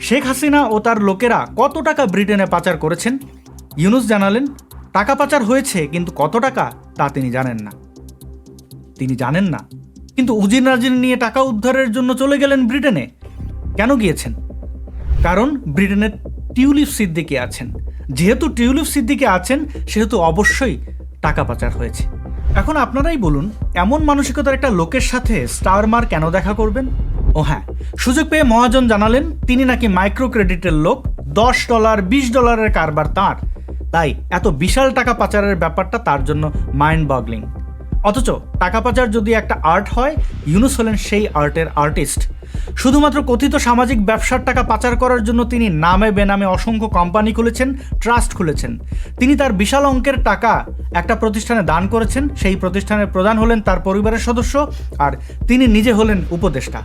শেখ হাসিনা ও তার লোকেরা কত টাকা ব্রিটেনে পাচার করেছেন? ইউনুস জানালেন, টাকা পাচার হয়েছে, কিন্তু কত টাকা তা তিনি জানেন না। তিনি জানেন না, কিন্তু উজির নাজির নিয়ে টাকা উদ্ধারের জন্য চলে গেলেন ব্রিটেনে। কেন গিয়েছেন? কারণ ব্রিটেনের টিউলিপ সিদ্দিকি আছেন। যেহেতু টিউলিপ সিদ্দিকি আছেন, সেহেতু অবশ্যই টাকা পাচার হয়েছে। এখন আপনারাই বলুন, এমন মানসিকতার একটা লোকের সাথে স্টারমার কেন দেখা করবেন? ও হ্যাঁ সুযোগ পেয়ে মহাজন জানালেন, তিনি নাকি মাইক্রো ক্রেডিটের লোক, দশ ডলার, বিশ ডলারের কারবার তাঁর। তাই এত বিশাল টাকা পাচারের ব্যাপারটা তার জন্য মাইন্ড বগলিং অথচ টাকা পাচার যদি একটা আর্ট হয়, ইউনুস হলেন সেই আর্টের আর্টিস্ট। শুধুমাত্র কথিত সামাজিক ব্যবসার টাকা পাচার করার জন্য তিনি নামে বেনামে অসংখ্য কোম্পানি খুলেছেন, ট্রাস্ট খুলেছেন। তিনি তার বিশাল অঙ্কের টাকা একটা প্রতিষ্ঠানে দান করেছেন, সেই প্রতিষ্ঠানের প্রধান হলেন তার পরিবারের সদস্য, আর তিনি নিজে হলেন উপদেষ্টা।